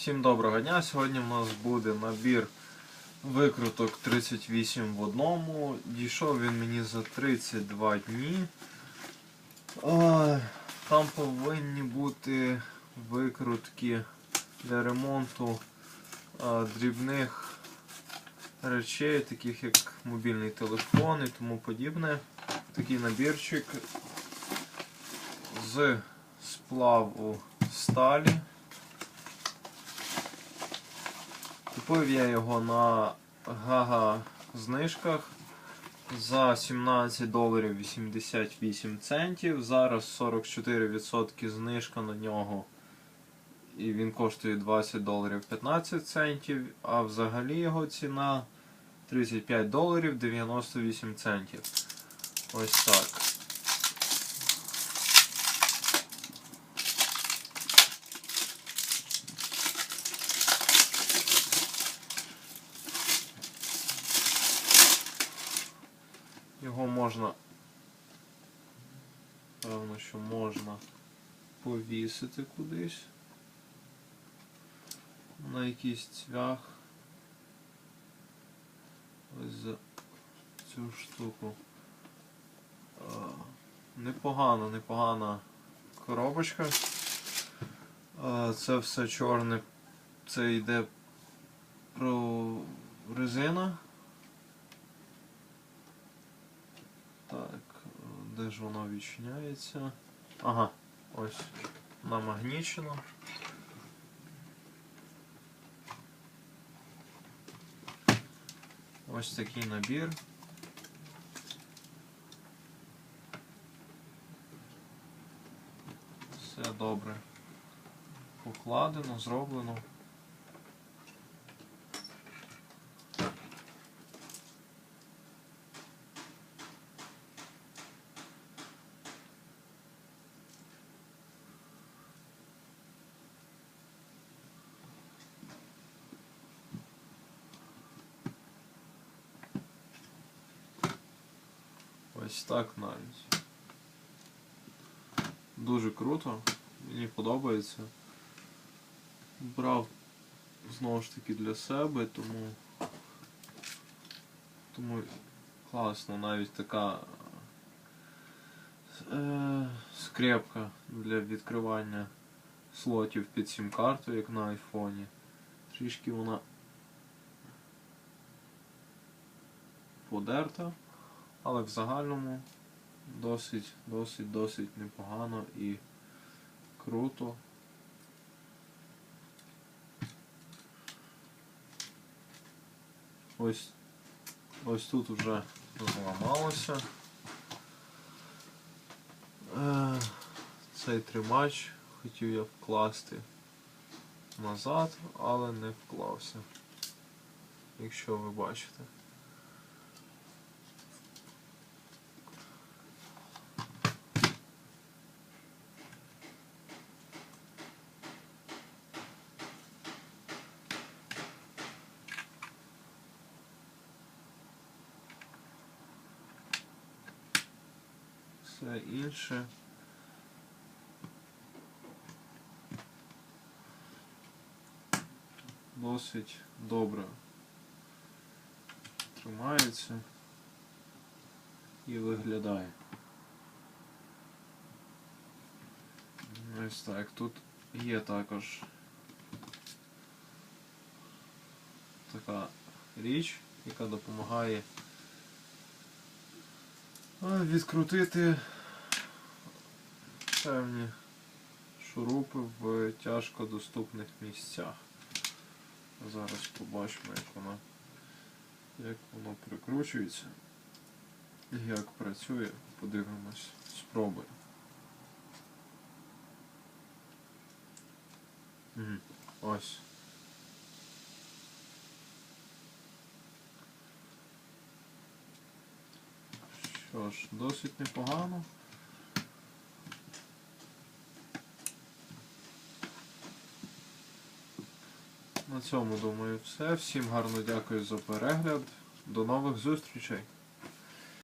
Всім доброго дня! Сьогодні в нас буде набір викруток 38 в одному. Дійшов він мені за 32 дні. Там повинні бути викрутки для ремонту дрібних речей, таких як мобільний телефон і тому подібне. Такий набірчик з сплаву сталі. Купив я його на Гага знижках за 17 доларів 88 центів. Зараз 44% знижка на нього. І він коштує 20 доларів 15 центів. А взагалі його ціна 35 доларів 98 центів. Ось так. Його можна, певно, що можна повісити кудись на якийсь цвях. Ось за цю штуку. Непогана, непогана коробочка. Це все чорне. Це йде про резина. Так, де ж воно відчиняється? Ага, ось намагнічено. Ось такий набір. Все добре. Покладено, зроблено. Ось так навіть. Дуже круто, мені подобається. Брав знову ж таки для себе, тому тому класно навіть така е, скрепка для відкривання слотів під сім-карту, як на айфоні. Трішки вона подерта. Але в загальному досить, досить, досить непогано і круто. Ось ось тут вже зламалося. Е, Цей тримач хотів я вкласти назад, але не вклався, якщо ви бачите. Все інше. Досить добре тримається і виглядає. Ось так, тут є також така річ, яка допомагає відкрутити певні шурупи в тяжко доступних місцях. Зараз побачимо, як воно, як воно прикручується і як працює. Подивимось, спробуємо. Ось. Що ж, досить непогано. На цьому думаю все. Всім гарно дякую за перегляд. До нових зустрічей!